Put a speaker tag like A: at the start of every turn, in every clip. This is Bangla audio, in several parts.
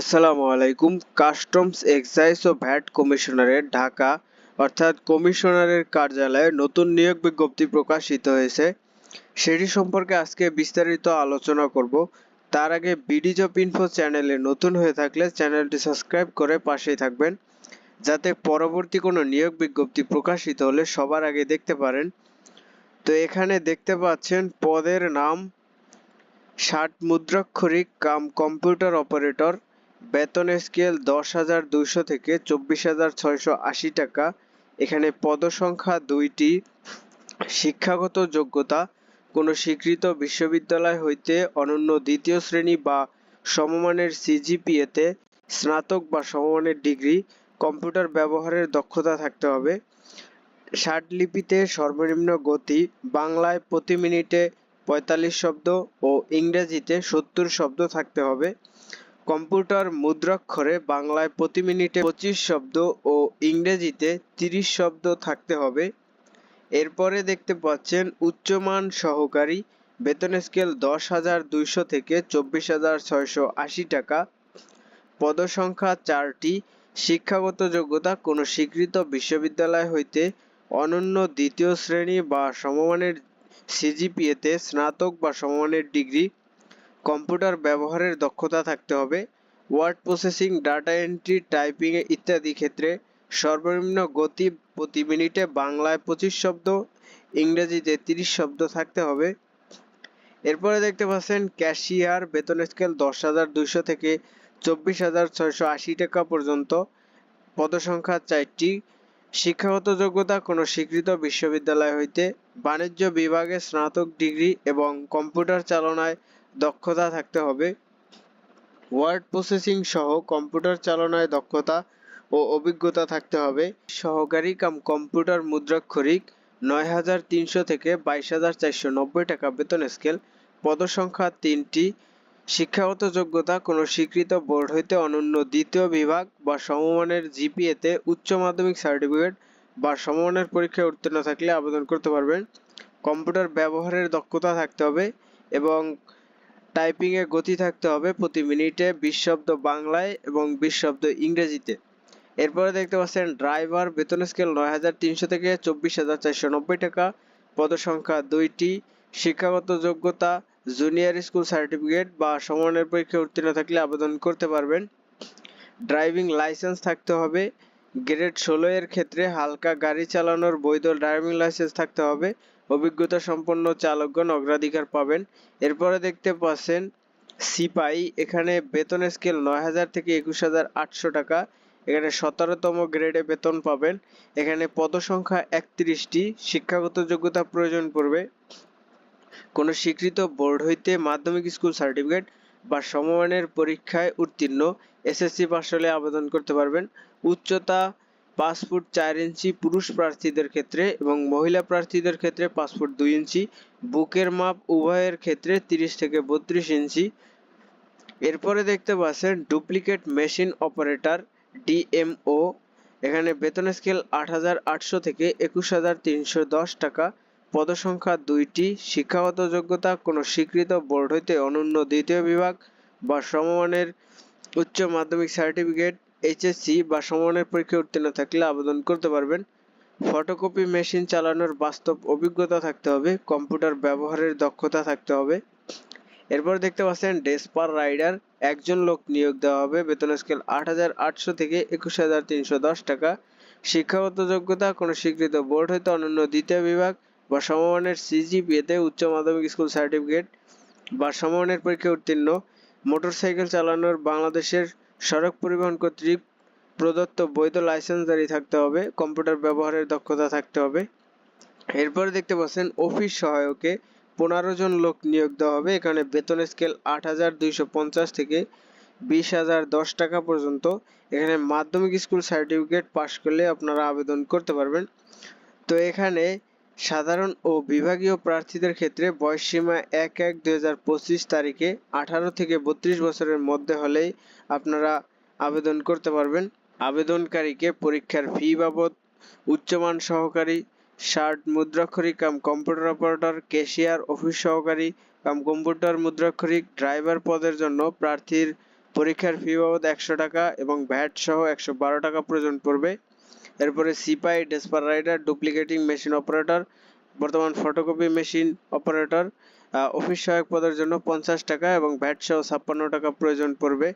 A: আসসালামু আলাইকুম। কাস্টমস এক্সাইজ ও ভ্যাট কমিশনারের ঢাকা, অর্থাৎ কমিশনারের কার্যালয়ে নতুন নিয়োগ বিজ্ঞপ্তি প্রকাশিত হয়েছে। সেটি সম্পর্কে আজকে বিস্তারিত আলোচনা করব। তার আগে বিডি জব ইনফো চ্যানেলে নতুন হয়ে থাকলে চ্যানেলটি সাবস্ক্রাইব করে পাশেই থাকবেন, যাতে পরবর্তী কোনো নিয়োগ বিজ্ঞপ্তি প্রকাশিত হলে সবার আগে দেখতে পারেন। তো এখানে দেখতে পাচ্ছেন পদের নাম ষাট মুদ্রাক্ষরিক কাম কম্পিউটার অপারেটর বেতন স্কেল দশ হাজার দুইশো থেকে চব্বিশ হাজার ছয়শো আশি টাকা। এখানে পদসংখ্যা দুইটি, শিক্ষাগত যোগ্যতা, কোনো স্বীকৃত বিশ্ববিদ্যালয় হইতে অনন্য দ্বিতীয় শ্রেণি বা সমমানের সিজিপিএতে স্নাতক বা সমমানের ডিগ্রি, কম্পিউটার ব্যবহারের দক্ষতা থাকতে হবে। লিপিতে সর্বনিম্ন গতি, বাংলায় প্রতি মিনিটে পঁয়তাল্লিশ শব্দ ও ইংরেজিতে সত্তর শব্দ থাকতে হবে। কম্পিউটার মুদ্রাক্ষরে বাংলায় প্রতি মিনিটে পঁচিশ শব্দ ও ইংরেজিতে তিরিশ শব্দ থাকতে হবে। এরপরে দেখতে পাচ্ছেন উচ্চমান সহকারী, বেতন স্কেল দশ হাজার দুইশো থেকে চব্বিশ হাজার ছয়শো আশি টাকা, পদসংখ্যা চারটি, শিক্ষাগত যোগ্যতা কোনো স্বীকৃত বিশ্ববিদ্যালয় হইতে অনন্য দ্বিতীয় শ্রেণি বা সমমানের সিজিপিএতে স্নাতক বা সমমানের ডিগ্রি কম্পিউটার ব্যবহারের দক্ষতা থাকতে হবে। Word processing, data entry, typing ইত্যাদি ক্ষেত্রে সর্বনিম্ন গতি প্রতি মিনিটে বাংলায় পঁচিশ শব্দ, ইংরেজিতে তিরিশ শব্দ থাকতে হবে। এরপরে দেখতে পাচ্ছেন, ক্যাশিয়ার বেতন স্কেল দশ হাজার দুইশো থেকে চব্বিশ হাজার ছয়শো আশি টাকা পর্যন্ত। পদসংখ্যা চারটি। শিক্ষাগত যোগ্যতা কোনো স্বীকৃত বিশ্ববিদ্যালয় হইতে বাণিজ্য বিভাগে স্নাতক ডিগ্রি এবং কম্পিউটার চালনায় দক্ষতা থাকতে হবে। ওয়ার্ড প্রসেসিং সহ কম্পিউটার চালনায় দক্ষতা ও অভিজ্ঞতা থাকতে হবে। সহকারী কাম কম্পিউটার মুদ্রাক্ষরিক নয় হাজার তিনশো থেকে বাইশ হাজার চারশো নব্বই টাকা বেতন স্কেল। পদসংখ্যা তিনটি। শিক্ষাগত যোগ্যতা কোনো স্বীকৃত বোর্ড হইতে অনন্য দ্বিতীয় বিভাগ বা সমমানের জিপিএতে উচ্চ মাধ্যমিক সার্টিফিকেট বা সমমানের পরীক্ষায় উত্তীর্ণ থাকলে আবেদন করতে পারবেন। কম্পিউটার ব্যবহারের দক্ষতা থাকতে হবে এবং টাইপিংয়ে গতি থাকতে হবে প্রতি মিনিটে বিশ শব্দ বাংলায় এবং বিশ শব্দ ইংরেজিতে। এরপরে দেখতে পাচ্ছেন, ড্রাইভার বেতন স্কেল নয় হাজার তিনশো থেকে চব্বিশ হাজার চারশো নব্বই টাকা, পদসংখ্যা দুইটি, শিক্ষাগত যোগ্যতা জুনিয়র স্কুল সার্টিফিকেট বা সমমানের পরীক্ষায় উত্তীর্ণ থাকলে আবেদন করতে পারবেন। ড্রাইভিং লাইসেন্স থাকতে হবে গ্রেড ষোলো এর ক্ষেত্রে হালকা গাড়ি চালানোর বৈধ ড্রাইভিং লাইসেন্স থাকতে হবে। অভিজ্ঞতা সম্পন্ন চালকগণ অগ্রাধিকার পাবেন। এরপরে দেখতে পাচ্ছেন, সিপাই এখানে বেতন স্কেল নয় হাজার থেকে একুশ হাজার আটশো টাকা। এখানে সতেরোতম গ্রেডে বেতন পাবেন। এখানে পদসংখ্যা একত্রিশটি, শিক্ষাগত যোগ্যতা প্রয়োজন পড়বে। কোনো স্বীকৃত বোর্ড হইতে মাধ্যমিক স্কুল সার্টিফিকেট বা সমমানের পরীক্ষায় উত্তীর্ণ এসএসসি পাস হলে আবেদন করতে পারবেন। উচ্চতা পাঁচ ফুট চার ইঞ্চি, পুরুষ প্রার্থীদের ক্ষেত্রে এবং মহিলা প্রার্থীদের ক্ষেত্রে পাঁচ ফুট দুই ইঞ্চি, বুকের মাপ উভয়ের ক্ষেত্রে তিরিশ থেকে বত্রিশ ইঞ্চি। এরপরে দেখতে পাচ্ছেন ডুপ্লিকেট মেশিন অপারেটর, ডিএমও। এখানে বেতন স্কেল আট হাজার আটশো থেকে একুশ হাজার তিনশো দশ টাকা। পদসংখ্যা দুইটি, শিক্ষাগত যোগ্যতা কোনো স্বীকৃত বোর্ড হইতে অনন্য দ্বিতীয় বিভাগ বা সমমানের উচ্চ মাধ্যমিক সার্টিফিকেট এইচএসসি বা সমমানের পরীক্ষায় উত্তীর্ণ থাকলে আবেদন করতে পারবেন। ফটোকপি মেশিন চালানোর বাস্তব অভিজ্ঞতা থাকতে হবে, কম্পিউটার ব্যবহারের দক্ষতা থাকতে হবে। এরপর দেখতে পাচ্ছেন ডেসপার রাইডার, একজন লোক নিয়োগ দেওয়া হবে, বেতন স্কেল আট হাজার আটশো থেকে একুশ হাজার তিনশো দশ টাকা। শিক্ষাগত যোগ্যতা কোনো স্বীকৃত বোর্ড হইতে অনন্য দ্বিতীয় বিভাগ বা সমমানের সিজিপিএতে উচ্চ মাধ্যমিক স্কুল সার্টিফিকেট বা সমমানের পরীক্ষায় উত্তীর্ণ, মোটরসাইকেল চালানোর বাংলাদেশের সড়ক পরিবহন কর্তৃক প্রদত্ত বৈধ লাইসেন্সধারী থাকতে হবে, কম্পিউটার ব্যবহারের দক্ষতা থাকতে হবে। এরপরে দেখতে পাচ্ছেন, অফিস সহায়কে পনেরো জন লোক নিয়োগ দেওয়া হবে। এখানে বেতন স্কেল আট হাজার দুইশো পঞ্চাশ থেকে বিশ হাজার দশ টাকা পর্যন্ত। এখানে মাধ্যমিক স্কুল সার্টিফিকেট পাশ করলে আপনারা আবেদন করতে পারবেন। তো এখানে সাধারণ ও বিভাগীয় প্রার্থীদের ক্ষেত্রে বয়সসীমা এক এক দুই তারিখে আঠারো থেকে বত্রিশ বছরের মধ্যে হলেই আপনারা আবেদন করতে পারবেন। আবেদনকারীকে পরীক্ষার ফি বাবদ উচ্চমান সহকারী ষাট মুদ্রাক্ষরিক cum computer operator, cashier, office সহকারী কাম কম্পিউটার মুদ্রাক্ষরিক, ড্রাইভার পদের জন্য প্রার্থীর পরীক্ষার ফি বাবদ একশো টাকা এবং ভ্যাট সহ একশো বারো টাকা প্রয়োজন পড়বে। এরপরে সিপাই despatch rider duplicating machine operator বর্তমান ফটোকপি মেশিন অপারেটর অফিস সহায়ক পদের জন্য পঞ্চাশ টাকা এবং ভ্যাট সহ ছাপ্পান্ন টাকা প্রয়োজন পড়বে।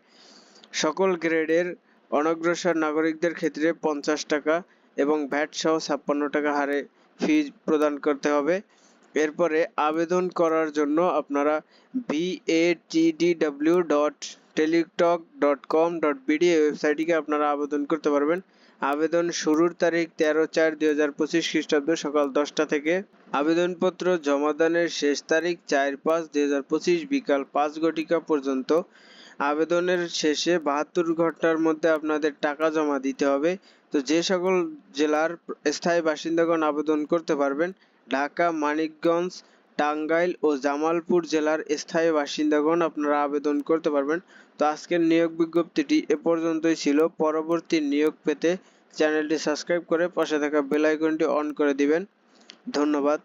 A: সকল গ্রেডের অনগ্রসর নাগরিকদের ক্ষেত্রে পঞ্চাশ টাকা এবং ভ্যাট সহ ছাপ্পান্ন টাকা হারে ফি প্রদান করতে হবে। এরপরে আবেদন করার জন্য আপনারা BATDW dot Teletalk dot com dot BD ওয়েবসাইটটিকে আপনারা আবেদন করতে পারবেন। আবেদন শুরুর তারিখ তেরো চার দুই হাজার পঁচিশ খ্রিস্টাব্দ সকাল দশটা থেকে। আবেদনপত্র জমাদানের শেষ তারিখ চার পাঁচ দুই হাজার পঁচিশ বিকাল পাঁচ ঘটিকা পর্যন্ত। আবেদনের শেষে বাহাত্তর ঘণ্টার মধ্যে আপনাদের টাকা জমা দিতে হবে। তো যে সকল জেলার স্থায়ী বাসিন্দাগণ আবেদন করতে পারবেন, ঢাকা, মানিকগঞ্জ টাঙ্গাইল ও জামালপুর জেলার স্থায়ী বাসিন্দাগণ আপনারা আবেদন করতে পারবেন। তো আজকের নিয়োগ বিজ্ঞপ্তিটি এ পর্যন্তই ছিল। পরবর্তী নিয়োগ পেতে চ্যানেলটি সাবস্ক্রাইব করে পাশে থাকা বেল আইকনটি অন করে দিবেন। ধন্যবাদ।